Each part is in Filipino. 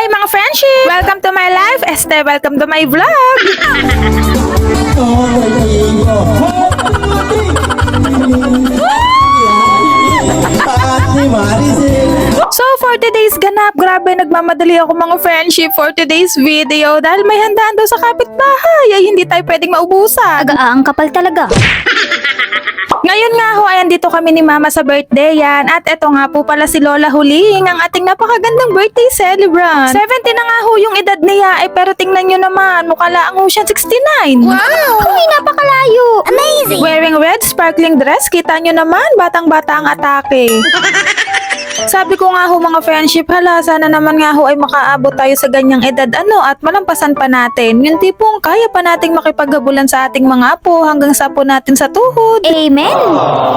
Hi mga friendship! Welcome to my life! Este, welcome to my vlog! So for today's ganap, grabe nagmamadali ako mga friendship for today's video dahil may handaan daw sa kapitbahay ay hindi tayo pwedeng maubusan. Aga-aang kapal talaga. Ngayon nga ho, ayan dito kami ni Mama sa birthday yan. At eto nga po pala si Lola Huling, ang ating napakagandang birthday celebrant. 70 na nga ho yung edad niya, eh pero tingnan nyo naman, mukha lang ho siya 69. Wow! Uy, napakalayo. Amazing. Wearing red sparkling dress, kita nyo naman, batang-bata ang atake. Sabi ko nga ho mga friendship, hala, sana naman nga ho ay makaabot tayo sa ganyang edad ano at malampasan pa natin. Yung tipong kaya pa nating makipaghabulan sa ating mga apo hanggang sa apo natin sa tuhod. Amen.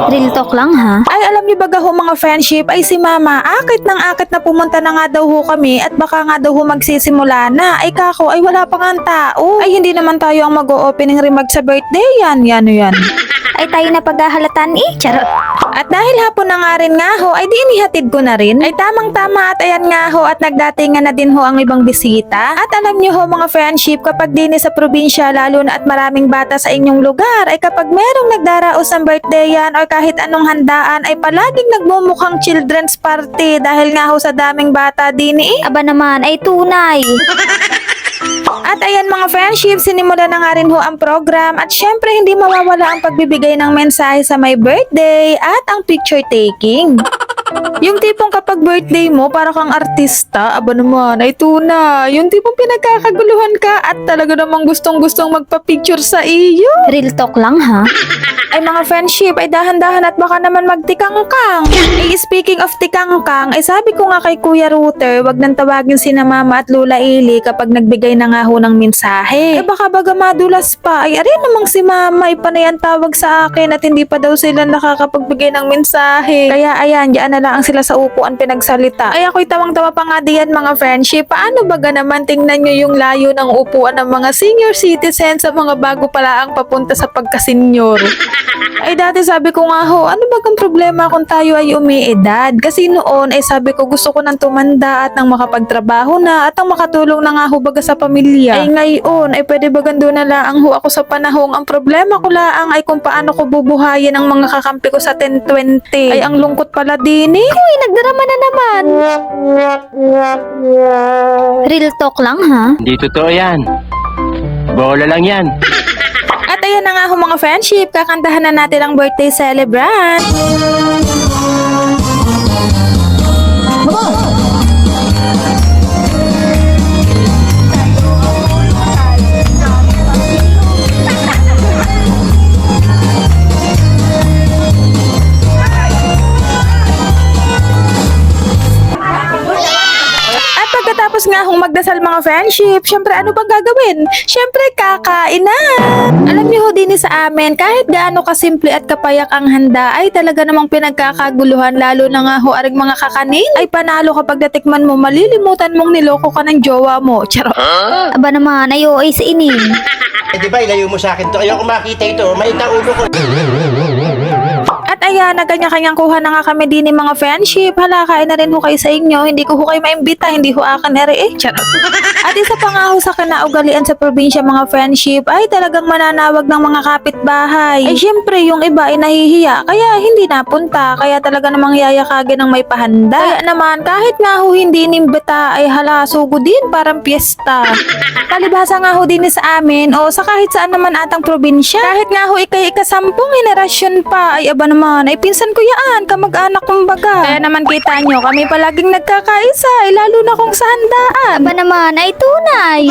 Real talk lang ha. Ay alam niyo ba ho mga friendship ay si mama akit ng akit na pumunta na nga daw ho kami at baka nga daw ho magsisimula na ay kako ay wala pa nga tao ay hindi naman tayo ang mag-o-opening remark sa birthday yan yan yan Ay tayo na paghahalatan eh. Charot. at dahil hapon na nga rin nga ho ay di inihatid ko na rin ay tamang tama at ayan nga ho at nagdatingan na din ho ang ibang bisita at alam niyo ho mga friendship kapag din sa probinsya lalo na at maraming bata sa inyong lugar ay kapag merong nagdaraos ng birthday yan or kahit anong handaan ay palaging nagmumukhang children's party dahil nga ho sa daming bata din eh. Aba naman ay tunay. At ayan mga friendship, sinimula na nga rin ho ang program at syempre hindi mawawala ang pagbibigay ng mensahe sa my birthday at ang picture taking. Yung tipong kapag birthday mo, para kang artista, aba naman, ay tuna. Yung tipong pinagkakaguluhan ka at talaga namang gustong-gustong magpa-picture sa iyo. Real talk lang ha. Ay mga friendship, ay dahan-dahan at baka naman magtikang-kang. Eh, speaking of tikang-kang, ay sabi ko nga kay Kuya Router, wag nang tawagin si na Mama at Lula Ili kapag nagbigay na nga ho ng mensahe. Eh baka baga madulas pa, ay arin namang si Mama, ay panayan tawag sa akin at hindi pa daw sila nakakapagbigay ng mensahe. Kaya ayan, diyan na lang sila sa upuan pinagsalita. Ay ako'y tawang-tawa pa nga diyan mga friendship. Paano baga naman tingnan nyo yung layo ng upuan ng mga senior citizen sa mga bago pala ang papunta sa pagkasenyor. Ay dati sabi ko nga ho, ano bagang problema kung tayo ay umiedad? Kasi noon ay sabi ko gusto ko nang tumanda at nang makapagtrabaho na at ang makatulong na nga ho baga sa pamilya. Ay ngayon ay pwede bagang doon na lang ho ako sa panahong ang problema ko laang ay kung paano ko bubuhayin ang mga kakampi ko sa 1020. Ay ang lungkot pala din eh. Uy, nagdarama na naman. Real talk lang ha. Hindi totoo yan. Bola lang yan. Na nga ho mga friendship, kakantahan na natin ang birthday celebrant. Hong magdasal mga friendship, syempre ano bang gagawin? Syempre kakain na! Alam niyo ho din sa amin, kahit gaano kasimple at kapayak ang handa, ay talaga namang pinagkakaguluhan lalo na nga ho aring mga kakanin. Ay panalo kapag natikman mo, malilimutan mong niloko ka ng jowa mo. Charot! Aba naman ay oo ay sa inin. Eh, di ba, ilayo mo sa akin to. Ayoko makita ito. Maita ulo ko. At ayan, nagkanya-kanyang kuha na nga kami din ng mga friendship. Hala, kain na rin ho kayo sa inyo. Hindi ko ho kayo maimbita, hindi ho akin ere eh. Charot. At isa pa nga ho sa kinaugalian sa probinsya mga friendship ay talagang mananawag ng mga kapitbahay. Ay syempre, yung iba ay nahihiya, kaya hindi napunta. Kaya talaga namang yayakagin ng may pahanda. Kaya naman, kahit nga ho hindi inimbita, ay hala, sugo din, parang piyesta. Palibhasa nga ho din sa amin o sa kahit saan naman atang probinsya. Kahit nga ho ikay ikasampung henerasyon pa, ay aba naman, ay pinsan ko yaan, kamag-anak kumbaga. Kaya naman kita nyo, kami palaging nagkakaisa, ay lalo na kung sa handaan. Aba naman ay tunay.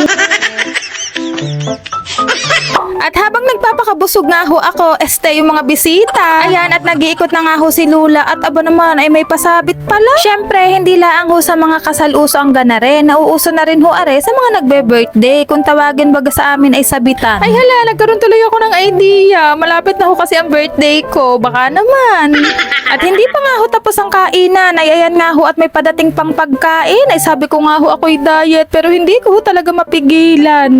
At habang nagpapakabusog nga ho ako, este yung mga bisita. Ayan, at nag-iikot na nga ho si Lula at aba naman ay may pasabit pala. Syempre, hindi laang ho sa mga kasal-uso ang ganare. Nauuso na rin ho are sa mga nagbe-birthday. Kung tawagin baga sa amin ay sabitan. Ay hala, nagkaroon tuloy ako ng idea. Malapit na ho kasi ang birthday ko. Baka naman. At hindi pa nga ho tapos ang kainan. Ay ayan nga ho at may padating pang pagkain. Ay sabi ko nga ho ako'y diet pero hindi ko ho talaga mapigilan.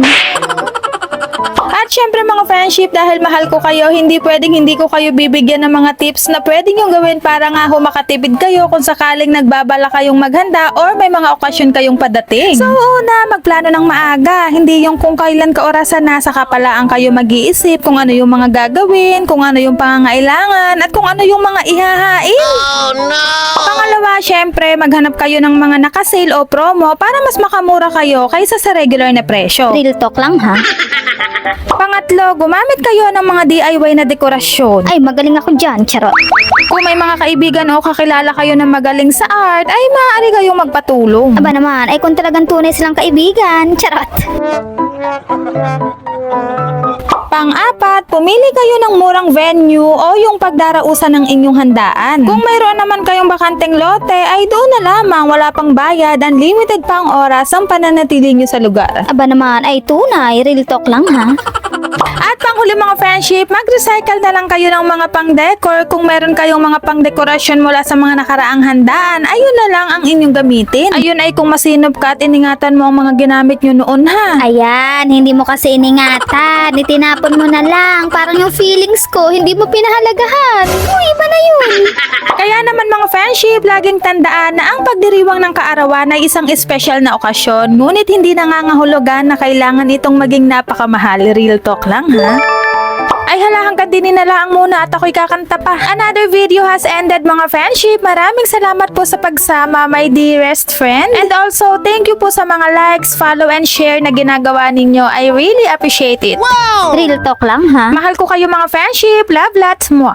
At syempre mga friendship, dahil mahal ko kayo, hindi pwedeng hindi ko kayo bibigyan ng mga tips na pwedeng yung gawin para nga ho makatipid kayo kung sakaling nagbabala kayong maghanda or may mga okasyon kayong padating. So una, magplano ng maaga. Hindi yung kung kailan ka orasan na saka pala ang kayo mag-iisip kung ano yung mga gagawin, kung ano yung pangangailangan, at kung ano yung mga ihahain. Pangalawa, syempre, maghanap kayo ng mga nakasale o promo para mas makamura kayo kaysa sa regular na presyo. Real talk lang ha. Pangatlo, gumamit kayo ng mga DIY na dekorasyon. Ay, magaling ako dyan, charot. Kung may mga kaibigan o kakilala kayo na magaling sa art, ay maaari kayong magpatulong. Aba naman, ay kung talagang tunay silang kaibigan, charot. Pang-apat, pumili kayo ng murang venue o yung pagdarausan ng inyong handaan. Kung mayroon naman kayong bakanteng lote, ay doon na lamang, wala pang bayad, unlimited pang oras ang pananatili nyo sa lugar. Aba naman, ay tunay, real talk lang ha. At panghuli mga friendship, mag-recycle na lang kayo ng mga pang-decor. Kung meron kayong mga pang-dekorasyon mula sa mga nakaraang handaan, ayun na lang ang inyong gamitin. Ayun ay kung masinop ka at iningatan mo ang mga ginamit nyo noon ha. Ayan, hindi mo kasi iningatan. Itinapon mo na lang. Parang yung feelings ko, hindi mo pinahalagahan. Uy, na yun. Kaya naman mga friendship, laging tandaan na ang pagdiriwang ng kaarawan ay isang espesyal na okasyon, ngunit hindi nangangahulugan na kailangan itong maging napakamahal. Real talk lang ha. Ay hala hanggang din nila ang muna at ako'y kakanta pa. Another video has ended mga friendship. Maraming salamat po sa pagsama my dearest friend. And also thank you po sa mga likes, follow and share na ginagawa ninyo. I really appreciate it. Real talk lang ha. Mahal ko kayo mga friendship. Love lots mo.